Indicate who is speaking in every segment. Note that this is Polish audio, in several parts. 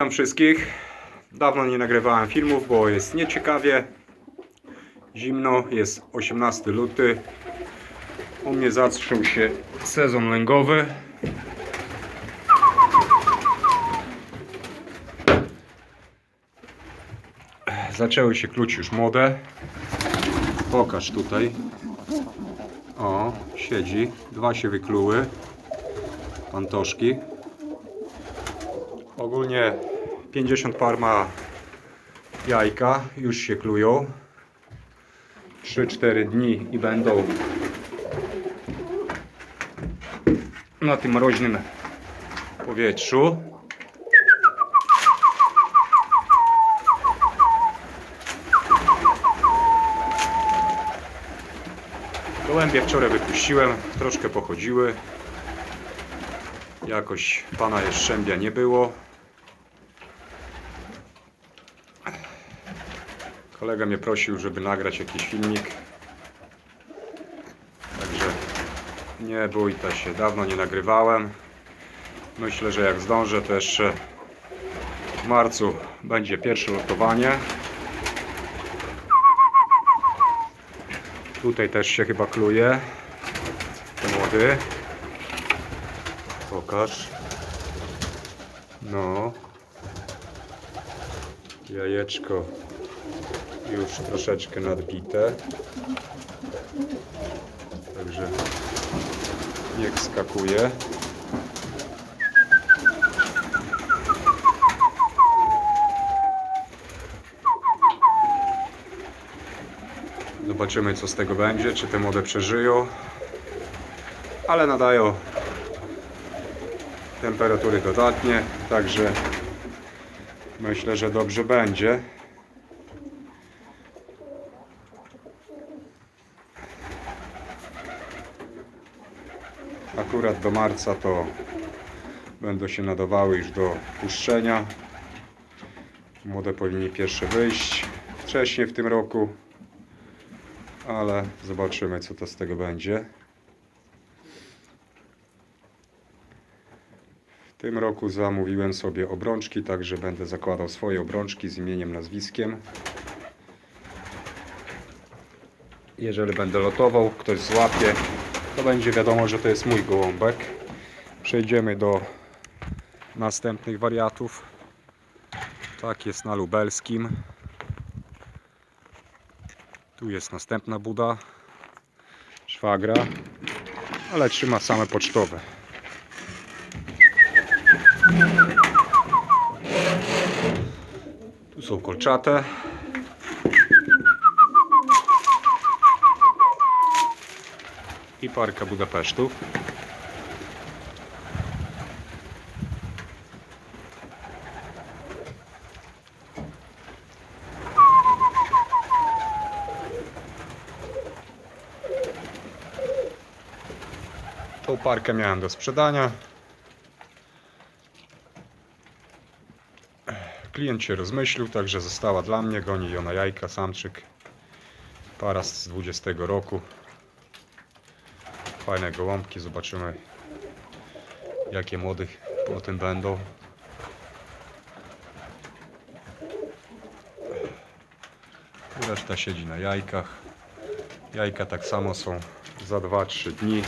Speaker 1: Witam wszystkich. Dawno nie nagrywałem filmów, bo jest nieciekawie. Zimno, jest 18 luty. U mnie zaczął się sezon lęgowy. Zaczęły się kluć już młode. Pokaż tutaj. O, siedzi. Dwa się wykluły. Pantoszki. Ogólnie 50 par ma jajka, już się klują. 3-4 dni i będą na tym mroźnym powietrzu. Gołębie wczoraj wypuściłem, troszkę pochodziły. Jakoś pana Jeszczębia nie było. Kolega mnie prosił, żeby nagrać jakiś filmik. Także nie bójta się, dawno nie nagrywałem. Myślę, że jak zdążę, to jeszcze w marcu będzie pierwsze lotowanie. Tutaj też się chyba kluje. Młody. Pokaż. No. Jajeczko już troszeczkę nadbite. Także niech skakuje. Zobaczymy co z tego będzie, czy te młode przeżyją. Ale nadają temperatury dodatnie, także myślę, że dobrze będzie. Akurat do marca to będą się nadawały już do puszczenia. Młode powinni pierwsze wyjść wcześniej w tym roku, ale zobaczymy co to z tego będzie. W tym roku zamówiłem sobie obrączki, także będę zakładał swoje obrączki z imieniem, nazwiskiem. Jeżeli będę lotował, ktoś złapie, to będzie wiadomo, że to jest mój gołąbek. Przejdziemy do następnych wariatów. Tak jest na lubelskim. Tu jest następna buda. Szwagra. Ale trzyma same pocztowe. Tu są kolczate. I parka Budapesztów. Tą parkę miałem do sprzedania. Klient się rozmyślił, także została dla mnie. Goni ją na jajka, samczyk. Para z 20 roku. Fajne gołąbki, zobaczymy jakie młodych potem będą. Reszta siedzi na jajkach. Jajka tak samo są za 2-3 dni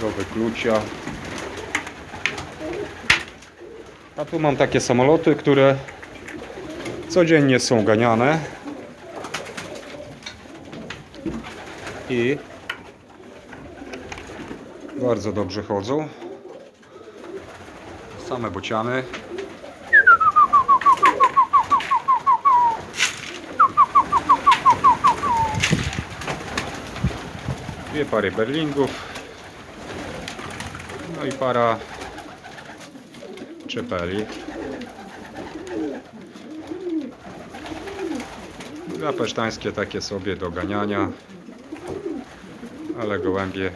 Speaker 1: do wyklucia. A tu mam takie samoloty, które codziennie są ganiane. I bardzo dobrze chodzą. Same bociany. Dwie pary berlingów. No i para czepeli. Zapesztańskie takie sobie do ganiania. Ale gołębie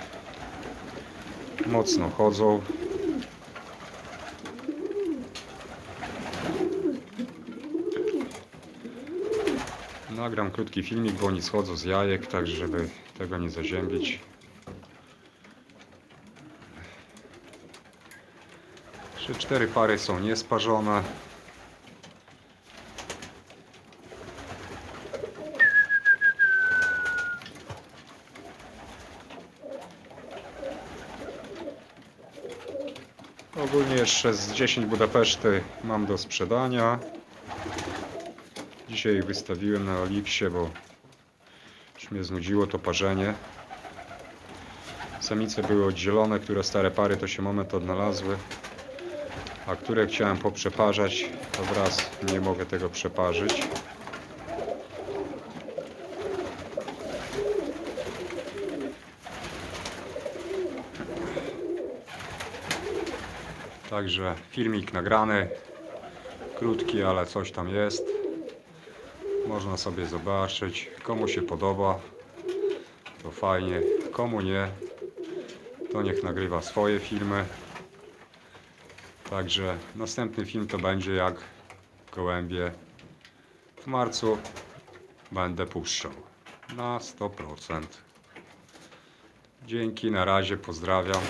Speaker 1: mocno chodzą. Nagram krótki filmik, bo oni schodzą z jajek, tak żeby tego nie zaziębić. Te cztery pary są niesparzone. Ogólnie jeszcze z 10 Budapeszty mam do sprzedania. Dzisiaj wystawiłem na Oliksie, bo już mnie znudziło to parzenie. Samice były oddzielone, które stare pary to się moment odnalazły, a które chciałem poprzeparzać, to wraz nie mogę tego przeparzyć. Także filmik nagrany, krótki, ale coś tam jest. Można sobie zobaczyć, komu się podoba, to fajnie, komu nie, to niech nagrywa swoje filmy. Także następny film to będzie jak gołębie w marcu będę puszczał na 100%. Dzięki, na razie, pozdrawiam.